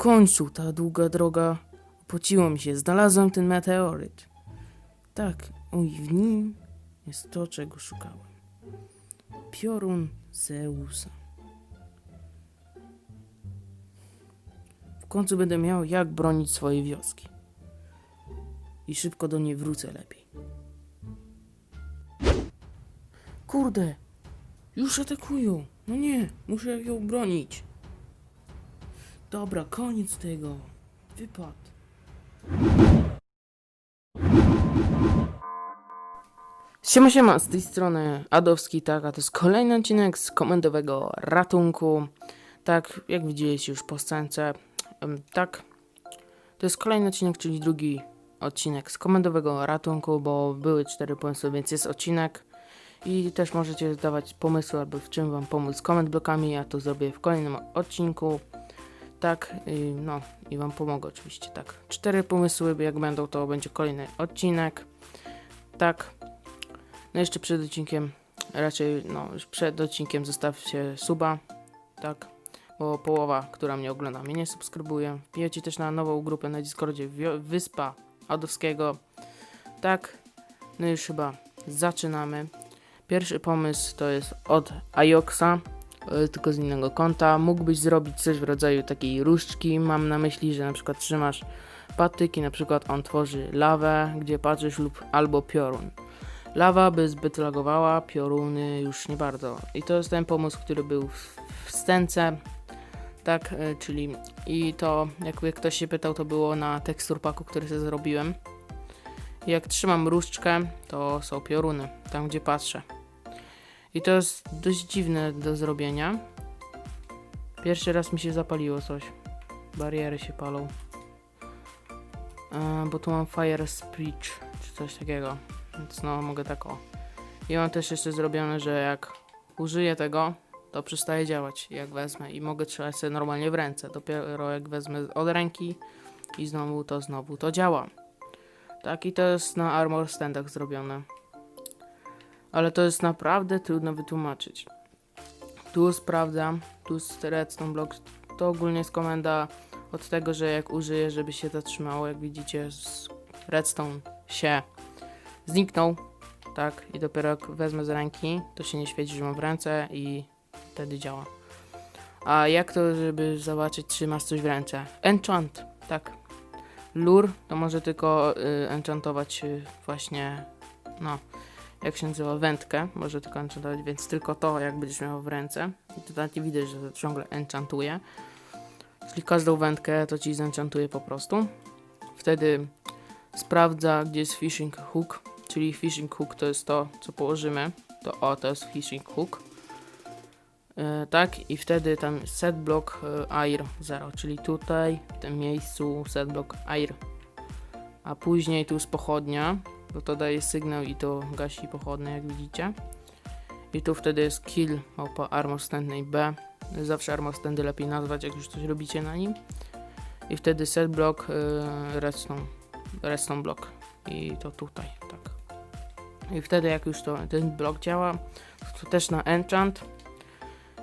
końcu ta długa droga opłaciło mi się. Znalazłem ten meteoryt. Tak, oj, w nim jest to, czego szukałem. Piorun Zeusa. W końcu będę miał jak bronić swojej wioski. I szybko do niej wrócę lepiej. Kurde, już atakują. No nie, muszę ją bronić. Dobra, koniec tego. Wypad. Siema, siema, z tej strony Adowski, tak, a to jest kolejny odcinek z komendowego ratunku. Tak, jak widzieliście już po scence, tak, to jest kolejny odcinek, czyli drugi odcinek z komendowego ratunku, bo były cztery pomysły, więc jest odcinek. I też możecie dawać pomysły, albo w czym wam pomóc z comment blokami, ja to zrobię w kolejnym odcinku. Tak, no i wam pomogę oczywiście, tak. Cztery pomysły, jak będą, to będzie kolejny odcinek. Tak. No jeszcze przed odcinkiem, raczej no przed odcinkiem zostawcie suba, tak. Bo połowa, która mnie ogląda, mnie nie subskrybuje. Wbijecie też na nową grupę na Discordzie Wyspa Adowskiego. Tak. No już chyba zaczynamy. Pierwszy pomysł to jest od Ajoxa, tylko z innego konta. Mógłbyś zrobić coś w rodzaju takiej różdżki. Mam na myśli, że na przykład trzymasz patyki, na przykład on tworzy lawę, gdzie patrzysz lub albo piorun. Lawa by zbyt lagowała, pioruny już nie bardzo. I to jest ten pomysł, który był w, w. Tak, e, czyli i to, jakby ktoś się pytał, to było na tekstur paku, który sobie zrobiłem. Jak trzymam różdżkę, to są pioruny, tam gdzie patrzę. I to jest dość dziwne do zrobienia. Pierwszy raz mi się zapaliło coś. Bariery się palą. E, bo tu mam Fire Speech, czy coś takiego. Więc no, mogę tak o. I mam też jeszcze zrobione, że jak użyję tego, to przestaje działać, jak wezmę. I mogę trzymać sobie normalnie w ręce. Dopiero jak wezmę od ręki i znowu to, znowu to działa. Tak, i to jest na Armor Standach zrobione ale to jest naprawdę trudno wytłumaczyć. Tu sprawdzam, tu jest redstone block, to ogólnie jest komenda od tego, że jak użyję, żeby się zatrzymało, jak widzicie, redstone się zniknął, tak, i dopiero jak wezmę z ręki, to się nie świeci, że mam w ręce i wtedy działa. A jak to, żeby zobaczyć, czy masz coś w ręce? Enchant, tak. Lure to może tylko y, enchantować y, właśnie, no, jak się nazywa, wędkę, może tylko enchantować, więc tylko to, jak będziesz miał w ręce. I tutaj widać, że to ciągle enchantuje. Czyli każdą wędkę to ci zenchantuje po prostu. Wtedy sprawdza, gdzie jest fishing hook, czyli fishing hook to jest to, co położymy. To o, to jest fishing hook. E, tak, i wtedy tam set block e, air 0, czyli tutaj, w tym miejscu set block air. A później tu jest pochodnia, bo to daje sygnał i to gasi pochodne, jak widzicie. I tu wtedy jest kill małpa armor standnej B. Zawsze armor standy lepiej nazwać, jak już coś robicie na nim. I wtedy set block yy, redstone, redstone block. I to tutaj, tak. I wtedy jak już to, ten blok działa, to też na enchant.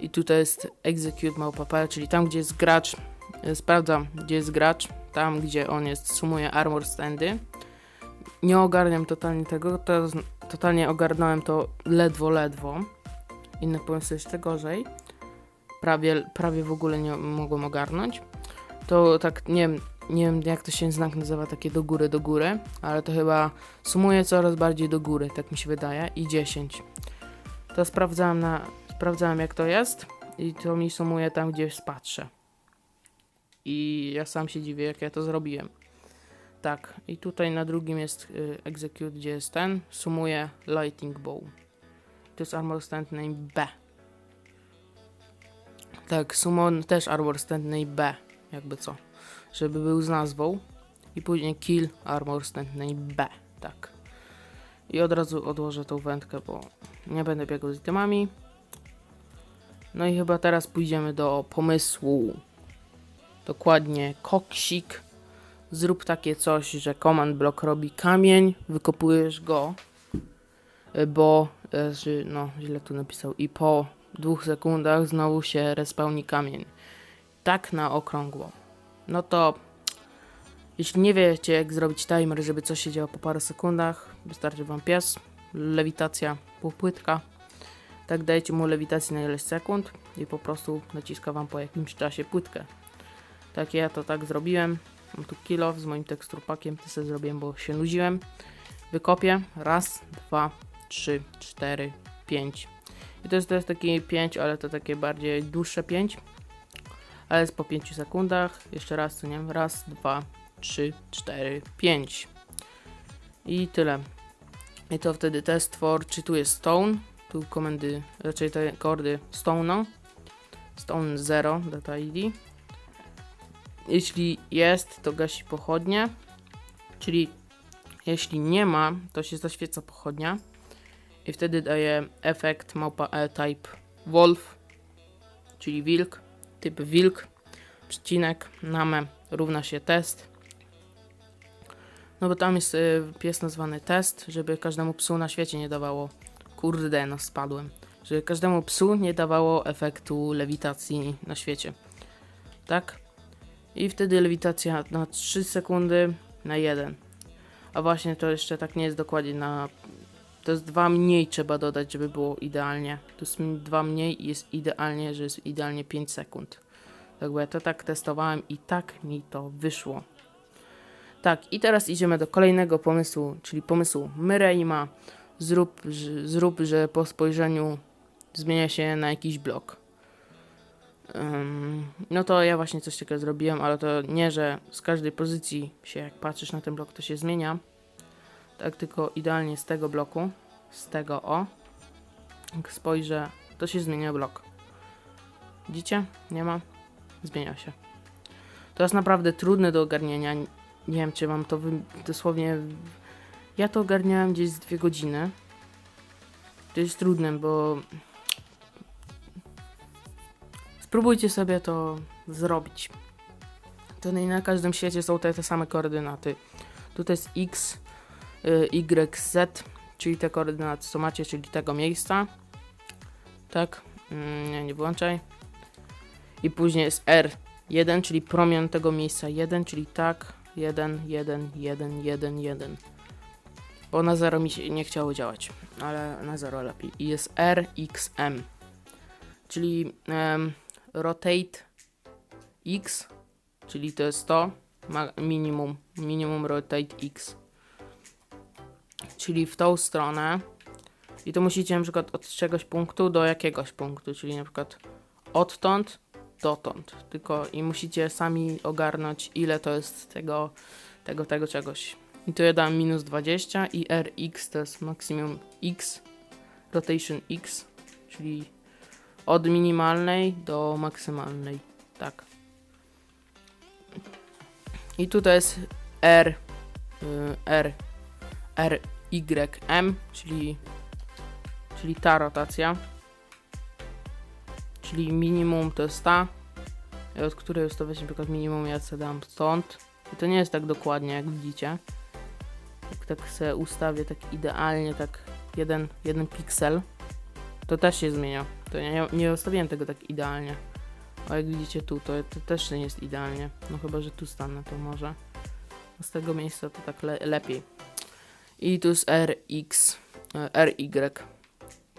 I tutaj jest execute małpa P, czyli tam gdzie jest gracz, yy, sprawdzam gdzie jest gracz, tam gdzie on jest, sumuje armor standy nie ogarniam totalnie tego, to z- totalnie ogarnąłem to ledwo, ledwo. Inne pomysły jeszcze gorzej. Prawie, prawie w ogóle nie mogłem ogarnąć. To tak, nie wiem, nie wiem jak to się znak nazywa, takie do góry, do góry, ale to chyba sumuje coraz bardziej do góry, tak mi się wydaje, i 10. To sprawdzałem, na, sprawdzałem jak to jest i to mi sumuje tam, gdzie patrzę. I ja sam się dziwię, jak ja to zrobiłem. Tak, i tutaj na drugim jest y, execute, gdzie jest ten. Sumuje Lighting Bow. To jest armor stand name B. Tak, summon też armor stand name B, jakby co. Żeby był z nazwą. I później kill armor stand name B. Tak. I od razu odłożę tą wędkę, bo nie będę biegał z itemami. No i chyba teraz pójdziemy do pomysłu. Dokładnie koksik zrób takie coś, że command block robi kamień, wykopujesz go, y, bo, że- no źle tu napisał, i po dwóch sekundach znowu się respawni kamień. Tak na okrągło. no to jeśli nie wiecie jak zrobić timer, żeby coś się działo po parę sekundach, wystarczy wam pies, lewitacja, półpłytka. Tak dajecie mu lewitację na ileś sekund i po prostu naciska wam po jakimś czasie płytkę. Tak ja to tak zrobiłem. Mam tu kilo z moim teksturpakiem, to sobie zrobiłem, bo się nudziłem. Wykopię. Raz, dwa, trzy, cztery, pięć. I to jest, to takie 5, ale to takie bardziej dłuższe 5. Ale jest po 5 sekundach. Jeszcze raz, co nie? Raz, dwa, trzy, cztery, pięć. I tyle. I to wtedy test for, czy tu jest stone, tu komendy, raczej te kordy stone, stone 0, data ID. Jeśli jest, to gasi pochodnie, czyli jeśli nie ma, to się zaświeca pochodnia i wtedy daje efekt małpa e type wolf, czyli wilk, typ wilk, przecinek, name równa się test. No bo tam jest y, pies nazwany test, żeby każdemu psu na świecie nie dawało, kurde no spadłem, żeby każdemu psu nie dawało efektu lewitacji na świecie. Tak? I wtedy lewitacja na 3 sekundy na 1. A właśnie to jeszcze tak nie jest dokładnie na to jest dwa mniej trzeba dodać, żeby było idealnie. Tu jest dwa mniej i jest idealnie, że jest idealnie 5 sekund. Tak, bo ja to tak testowałem i tak mi to wyszło. Tak, i teraz idziemy do kolejnego pomysłu, czyli pomysłu Myreima. Zrób, zrób, że po spojrzeniu zmienia się na jakiś blok. No to ja właśnie coś takiego zrobiłem, ale to nie, że z każdej pozycji się, jak patrzysz na ten blok, to się zmienia. Tak, tylko idealnie z tego bloku, z tego o, jak spojrzę, to się zmienia blok. Widzicie? Nie ma? Zmienia się. To jest naprawdę trudne do ogarnienia. Nie wiem, czy mam to dosłownie... Ja to ogarniałem gdzieś z dwie godziny. To jest trudne, bo... Spróbujcie sobie to zrobić. To nie na każdym świecie są te, te same koordynaty. Tutaj jest X, y, Y, Z, czyli te koordynaty, co macie, czyli tego miejsca. Tak, mm, nie, nie włączaj. I później jest R1, czyli promień tego miejsca 1, czyli tak, 1, 1, 1, 1, 1. Bo na 0 mi się nie chciało działać, ale na 0 lepiej. I jest RXM, czyli um, rotate X, czyli to jest to, minimum, minimum rotate X. Czyli w tą stronę. I to musicie na przykład od czegoś punktu do jakiegoś punktu, czyli na przykład odtąd dotąd. Tylko i musicie sami ogarnąć, ile to jest tego, tego, tego czegoś. I tu ja dam minus 20 i RX to jest maksimum X, rotation X, czyli od minimalnej do maksymalnej. Tak. I tutaj jest R, y, R, R, Y, M, czyli, czyli ta rotacja czyli minimum to jest ta, od której jest to przykład minimum ja sobie dam stąd. I to nie jest tak dokładnie jak widzicie. Jak tak sobie ustawię tak idealnie, tak jeden, jeden piksel, to też się zmienia. To nie, nie ustawiłem tego tak idealnie. A jak widzicie tu, to, to też nie jest idealnie. No chyba, że tu stanę, to może. Z tego miejsca to tak le lepiej. I tu jest RX, e, RY,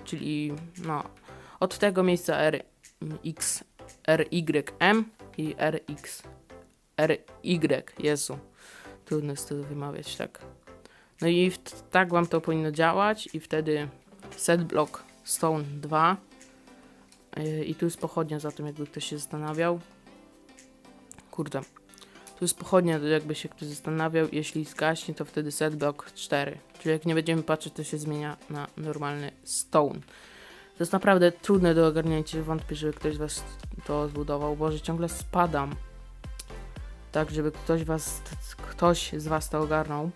czyli no, od tego miejsca R X, RYM i RX, RY, Jezu. Trudno jest to wymawiać, tak. No i tak wam to powinno działać i wtedy set block stone 2 yy, i tu jest pochodnia za tym, jakby ktoś się zastanawiał. Kurde. Tu jest pochodnia, jakby się ktoś zastanawiał. Jeśli zgaśnie, to wtedy set block 4. Czyli jak nie będziemy patrzeć, to się zmienia na normalny stone. To jest naprawdę trudne do ogarnięcia. Wątpię, żeby ktoś z Was to zbudował, bo że ciągle spadam. Tak, żeby ktoś was, ktoś z Was to ogarnął.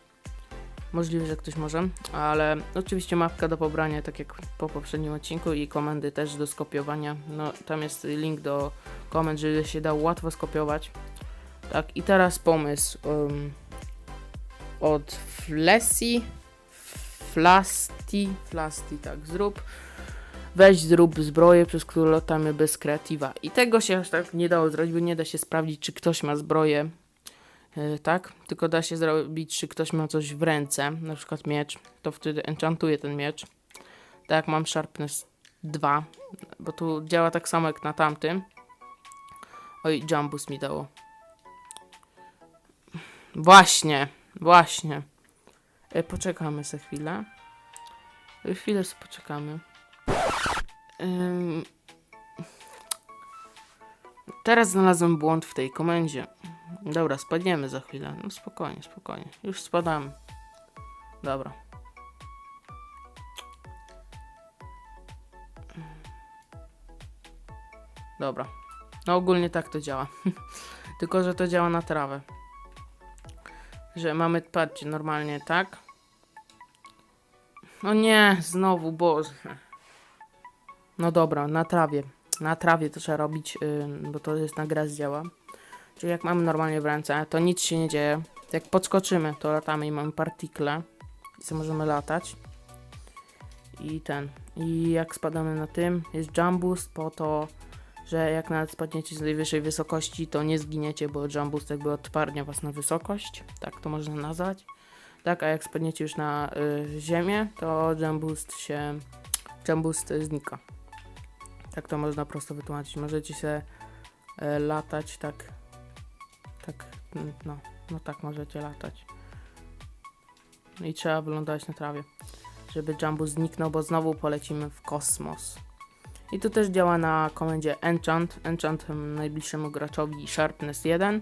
Możliwe, że ktoś może, ale oczywiście mapka do pobrania, tak jak po poprzednim odcinku i komendy też do skopiowania. No, tam jest link do komend, żeby się dał łatwo skopiować. Tak, i teraz pomysł um, od Flessi, Flasti, Flasti, tak, zrób weź zrób zbroję, przez którą latamy bez kreatywa. I tego się aż tak nie dało zrobić, bo nie da się sprawdzić, czy ktoś ma zbroję, tak? Tylko da się zrobić, czy ktoś ma coś w ręce, na przykład miecz, to wtedy enchantuje ten miecz. Tak mam Sharpness 2, bo tu działa tak samo jak na tamtym. Oj, Jambus mi dało. Właśnie, właśnie. E, poczekamy za chwilę. E, chwilę sobie poczekamy. Teraz znalazłem błąd w tej komendzie. Dobra, spadniemy za chwilę. No spokojnie, spokojnie. Już spadamy. Dobra. Dobra. No ogólnie tak to działa. Tylko, że to działa na trawę. Że mamy, patrzcie, normalnie tak. No nie, znowu, Boże. No dobra, na trawie. Na trawie to trzeba robić, yy, bo to jest na gra działa. Czyli jak mamy normalnie w ręce, to nic się nie dzieje. Jak podskoczymy, to latamy i mamy partikle. I co możemy latać. I ten. I jak spadamy na tym, jest jump boost po to, że jak nawet spadniecie z najwyższej wysokości, to nie zginiecie, bo jump boost jakby odparnia was na wysokość. Tak to można nazwać. Tak, a jak spadniecie już na y, ziemię, to jump boost się... Jump boost y, znika. Tak to można prosto wytłumaczyć. Możecie się e, latać tak. Tak, mm, no, no tak możecie latać. No I trzeba wylądować na trawie, żeby Jumbo zniknął, bo znowu polecimy w kosmos. I to też działa na komendzie Enchant. Enchant em, najbliższemu graczowi Sharpness 1.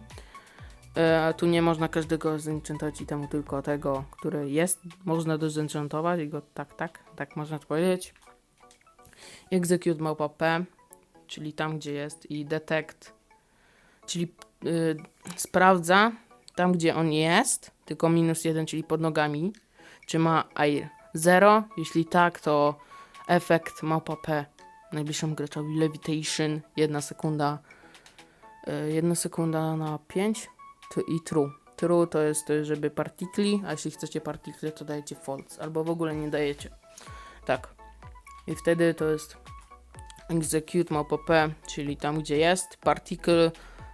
E, a tu nie można każdego zenchantować i temu tylko tego, który jest. Można dozenchantować i go tak, tak, tak można powiedzieć. Execute małpa P, czyli tam gdzie jest i detect, czyli y, sprawdza tam gdzie on jest, tylko minus jeden, czyli pod nogami, czy ma air 0, jeśli tak to efekt małpa P najbliższemu graczowi levitation, jedna sekunda, y, sekunda na 5 i true. True to jest, żeby partikli, a jeśli chcecie partikle, to dajecie false, albo w ogóle nie dajecie. Tak. I wtedy to jest execute małpa P, czyli tam gdzie jest particle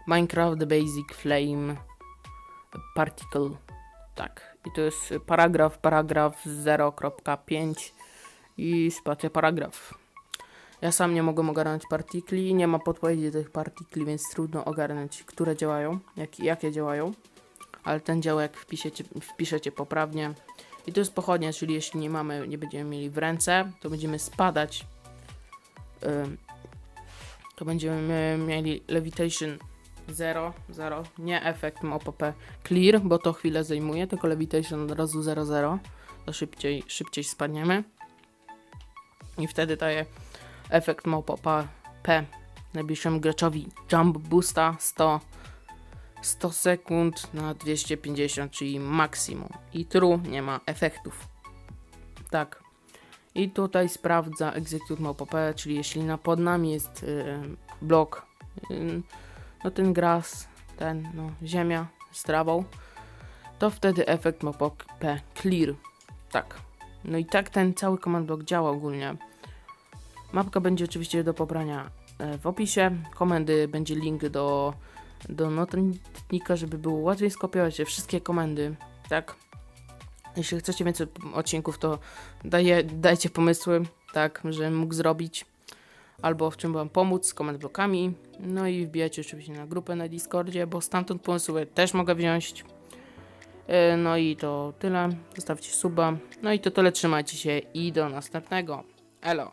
Minecraft Basic Flame Particle. Tak. I to jest paragraf, paragraf 0.5 i spacja paragraf. Ja sam nie mogę ogarnąć partikli, nie ma podpowiedzi do tych partikli, więc trudno ogarnąć, które działają, jak, jakie działają. Ale ten działa, jak wpiszecie, wpiszecie poprawnie. I to jest pochodnia, czyli jeśli nie mamy, nie będziemy mieli w ręce, to będziemy spadać. Ym, to będziemy mieli levitation 0, 0, nie efekt MOPP clear, bo to chwilę zajmuje, tylko levitation od razu 0, 0, to szybciej, szybciej spadniemy. I wtedy daje efekt MOPP P najbliższemu graczowi jump boosta 100 100 sekund na 250, czyli maksimum. I true nie ma efektów. Tak. I tutaj sprawdza execute małpa czyli jeśli na pod nami jest y, blok, y, no ten gras, ten, no ziemia z trawą, to wtedy efekt małpa p clear. Tak. No i tak ten cały command block działa ogólnie. Mapka będzie oczywiście do pobrania e, w opisie. Komendy będzie link do, do notatnika, żeby było łatwiej skopiować wszystkie komendy. Tak. Jeśli chcecie więcej odcinków, to daje, dajcie pomysły, tak, że mógł zrobić. Albo w czym wam pomóc z komend blokami. No i wbijajcie oczywiście na grupę na Discordzie, bo stamtąd pomysły też mogę wziąć. E, No i to tyle. Zostawcie suba. No i to tyle. Trzymajcie się i do następnego. Elo.